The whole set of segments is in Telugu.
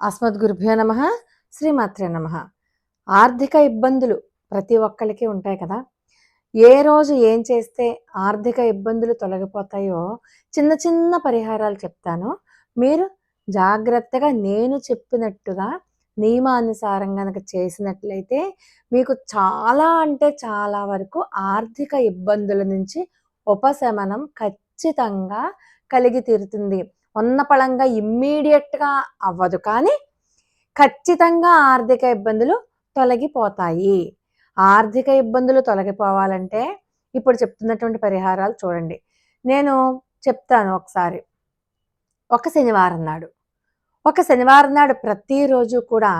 అస్మద్గురుభ్యో నమ శ్రీమాత్రే నమ. ఆర్థిక ఇబ్బందులు ప్రతి ఒక్కరికి ఉంటాయి కదా. ఏ రోజు ఏం చేస్తే ఆర్థిక ఇబ్బందులు తొలగిపోతాయో చిన్న చిన్న పరిహారాలు చెప్తాను. మీరు జాగ్రత్తగా నేను చెప్పినట్టుగా నియమానుసారం కనుక చేసినట్లయితే మీకు చాలా అంటే చాలా వరకు ఆర్థిక ఇబ్బందుల నుంచి ఉపశమనం ఖచ్చితంగా కలిగి తీరుతుంది. ఉన్న పళంగా ఇమ్మీడియట్గా అవ్వదు. కానీ ఖచ్చితంగా ఆర్థిక ఇబ్బందులు తొలగిపోతాయి. ఆర్థిక ఇబ్బందులు తొలగిపోవాలంటే ఇప్పుడు చెప్తున్నటువంటి పరిహారాలు చూడండి. నేను చెప్తాను ఒకసారి. ఒక శనివారం నాడు. ఒక శనివారం నాడు ప్రతిరోజు కూడా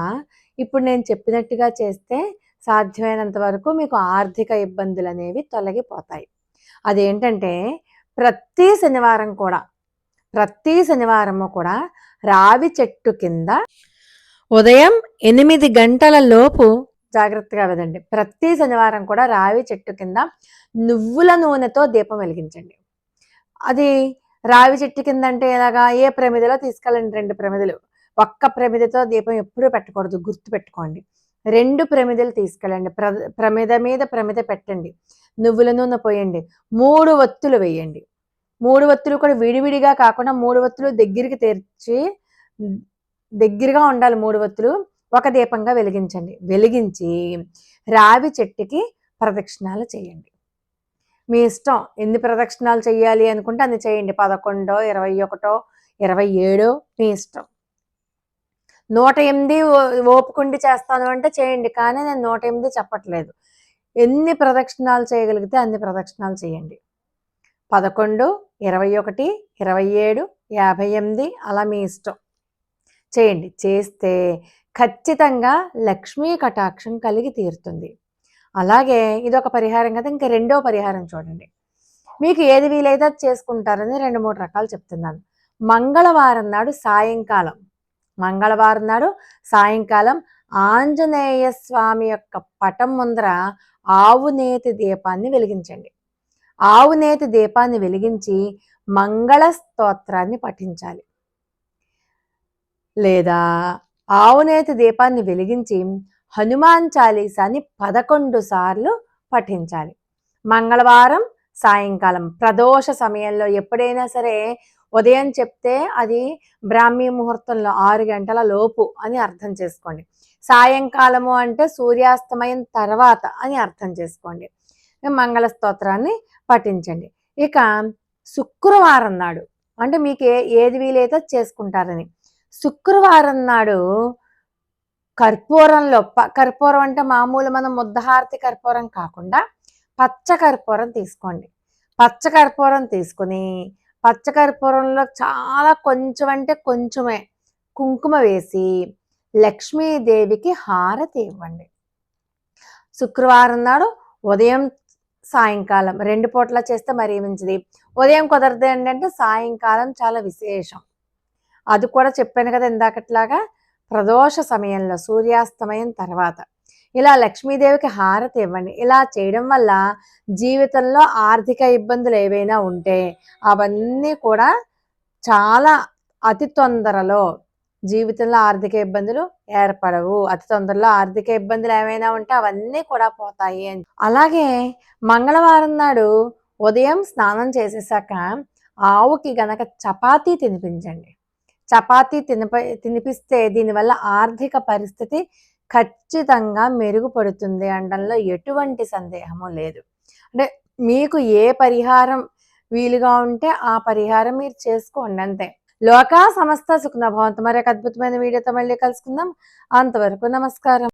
ఇప్పుడు నేను చెప్పినట్టుగా చేస్తే సాధ్యమైనంత వరకు మీకు ఆర్థిక ఇబ్బందులు అనేవి తొలగిపోతాయి. అదేంటంటే ప్రతి శనివారం కూడా ప్రతి శనివారము కూడా రావి చెట్టు కింద ఉదయం ఎనిమిది గంటల లోపు జాగ్రత్తగా వినండి. ప్రతి శనివారం కూడా రావి చెట్టు కింద నువ్వుల నూనెతో దీపం వెలిగించండి. అది రావి చెట్టు కింద అంటే ఎలాగా? ఏ ప్రమిదలో? తీసుకెళ్ళండి రెండు ప్రమిదలు. ఒక్క ప్రమిదతో దీపం ఎప్పుడూ పెట్టకూడదు. గుర్తు పెట్టుకోండి. రెండు ప్రమిదలు తీసుకెళ్ళండి. ప్ర ప్రమిద మీద ప్రమిద పెట్టండి. నువ్వుల నూనె పోయండి. మూడు ఒత్తులు వేయండి. మూడు వత్తులు కూడా విడివిడిగా కాకుండా మూడు వత్తులు దగ్గరికి తెరిచి దగ్గరగా ఉండాలి మూడు వత్తులు. ఒక దీపంగా వెలిగించండి. వెలిగించి రావి చెట్టుకి ప్రదక్షిణాలు చేయండి. మీ ఇష్టం. ఎన్ని ప్రదక్షిణాలు చేయాలి అనుకుంటే అన్ని చేయండి. పదకొండో ఇరవై ఒకటో ఇరవై ఏడో మీ ఇష్టం. నూట ఎనిమిది ఓపుకుండి చేస్తాను అంటే చేయండి. కానీ నేను నూట ఎనిమిది చెప్పట్లేదు. ఎన్ని ప్రదక్షిణాలు చేయగలిగితే అన్ని ప్రదక్షిణాలు చేయండి. పదకొండు ఇరవై ఒకటి ఇరవై ఏడు యాభై ఎనిమిది అలా మీ ఇష్టం. చేయండి. చేస్తే ఖచ్చితంగా లక్ష్మీ కటాక్షం కలిగి తీరుతుంది. అలాగే ఇది ఒక పరిహారం కదా ఇంకా రెండో పరిహారం చూడండి. మీకు ఏది వీలైతే అది చేసుకుంటారని రెండు మూడు రకాలు చెప్తున్నాను. మంగళవారం నాడు సాయంకాలం. మంగళవారం నాడు సాయంకాలం ఆంజనేయ స్వామి యొక్క పటం ముందర ఆవు నేతి దీపాన్ని వెలిగించండి. ఆవునేతి దీపాన్ని వెలిగించి మంగళ స్తోత్రాన్ని పఠించాలి. లేదా ఆవునేతి దీపాన్ని వెలిగించి హనుమాన్ చాలీసాని పదకొండు సార్లు పఠించాలి. మంగళవారం సాయంకాలం ప్రదోష సమయంలో ఎప్పుడైనా సరే ఉదయం చెప్తే అది బ్రాహ్మీ ముహూర్తంలో ఆరు గంటల లోపు అని అర్థం చేసుకోండి. సాయంకాలము అంటే సూర్యాస్తమయం తర్వాత అని అర్థం చేసుకోండి. మంగళ స్తోత్రాన్ని పఠించండి. ఇక శుక్రవారం నాడు అంటే మీకు ఏది వీలైతే చేసుకుంటారని. శుక్రవారం నాడు కర్పూరంలో కర్పూరం అంటే మామూలు మనం ముద్దహారతి కర్పూరం కాకుండా పచ్చ కర్పూరం తీసుకోండి. పచ్చ కర్పూరం తీసుకుని పచ్చ కర్పూరంలో చాలా కొంచెం అంటే కొంచెమే కుంకుమ వేసి లక్ష్మీదేవికి హారతి ఇవ్వండి. శుక్రవారం నాడు ఉదయం సాయంకాలం. రెండు పూట్ల చేస్తే మరీ మంచిది ఉదయం కుదరదు ఏంటంటే సాయంకాలం చాలా విశేషం. అది కూడా చెప్పాను కదా ఇందాకట్లాగా ప్రదోష సమయంలో సూర్యాస్తమయం తర్వాత. ఇలా లక్ష్మీదేవికి హారతి ఇవ్వండి. ఇలా చేయడం వల్ల జీవితంలో ఆర్థిక ఇబ్బందులు ఏవైనా ఉంటే అవన్నీ కూడా చాలా అతి తొందరలో జీవితంలో ఆర్థిక ఇబ్బందులు ఏర్పడవు. అతి తొందరలో ఆర్థిక ఇబ్బందులు ఏమైనా ఉంటే అవన్నీ కూడా పోతాయి అని. అలాగే మంగళవారం నాడు ఉదయం స్నానం చేసేసాక ఆవుకి గనక చపాతీ తినిపించండి. చపాతీ తినిప తినిపిస్తే దీనివల్ల ఆర్థిక పరిస్థితి ఖచ్చితంగా మెరుగుపడుతుంది అనడంలో ఎటువంటి సందేహము లేదు. అంటే మీకు ఏ పరిహారం వీలుగా ఉంటే ఆ పరిహారం మీరు చేసుకోండి అంతే. లోకా సమస్త సుఖన భవంతు మరి అద్భుతమైన వీడియోతో మళ్ళీ కలుసుకుందాం. అంతవరకు నమస్కారం.